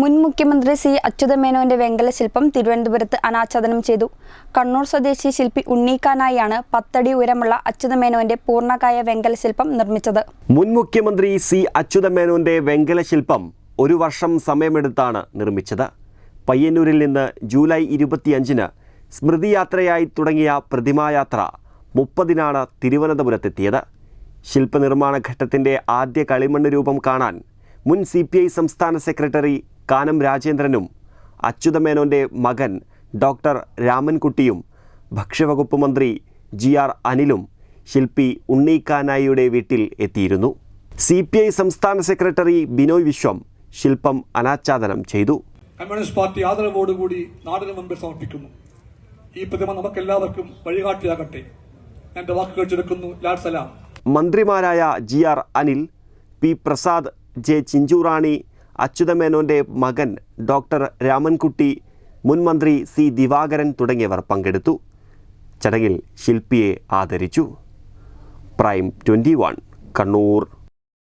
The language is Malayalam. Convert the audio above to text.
മുൻ മുഖ്യമന്ത്രി സി അച്യുതമേനോന്റെ വെങ്കല ശില്പം തിരുവനന്തപുരത്ത് അനാച്ഛാദനം ചെയ്തു. കണ്ണൂർ സ്വദേശി ശില്പി ഉണ്ണീക്കാനായാണ് പത്തടി ഉയരമുള്ള അച്യുതമേനോന്റെ പൂർണകായ വെങ്കല ശില്പം നിർമ്മിച്ചത്. മുൻ മുഖ്യമന്ത്രി സി അച്യുതമേനോന്റെ വെങ്കല ശില്പം ഒരു വർഷം സമയമെടുത്താണ് നിർമ്മിച്ചത്. പയ്യന്നൂരിൽ നിന്ന് ജൂലൈ ഇരുപത്തിയഞ്ചിന് സ്മൃതിയാത്രയായി തുടങ്ങിയ പ്രതിമായാത്ര മുപ്പതിനാണ് തിരുവനന്തപുരത്തെത്തിയത്. ശില്പനിർമ്മാണ ഘട്ടത്തിന്റെ ആദ്യ കളിമണ്ണ് രൂപം കാണാൻ മുൻ സി പി ഐ സംസ്ഥാന സെക്രട്ടറി കാനം രാജേന്ദ്രനും അച്യുതമേനോന്റെ മകൻ ഡോക്ടർ രാമൻകുട്ടിയും ഭക്ഷ്യവകുപ്പ് മന്ത്രി ജി ആർ അനിലും ശില്പി ഉണ്ണിക്കാനായിയുടെ വീട്ടിൽ എത്തിയിരുന്നു. സി പി ഐ സംസ്ഥാന സെക്രട്ടറി ബിനോയ് വിശ്വം ശില്പം അനാച്ഛാദനം ചെയ്തു. കമ്മ്യൂണിസ്റ്റ് പാർട്ടി ആദരവോടുകൂടി നാടിന് മുമ്പിൽ സമർപ്പിക്കുന്നു. ഈ പ്രതിമ നമുക്കെല്ലാവർക്കും വഴികാട്ടിയാകട്ടെ. എന്റെ വാക്കുകൾ ചുരുക്കുന്നു. ലാൽ സലാം. മന്ത്രിമാരായ G R Anil P Prasad J Chinchurani അച്യുതമേനോന്റെ മകൻ ഡോക്ടർ രാമൻകുട്ടി മുൻമന്ത്രി സി ദിവാകരൻ തുടങ്ങിയവർ പങ്കെടുത്തു. ചടങ്ങിൽ ശില്പിയെ ആദരിച്ചു. Prime twenty Kannur.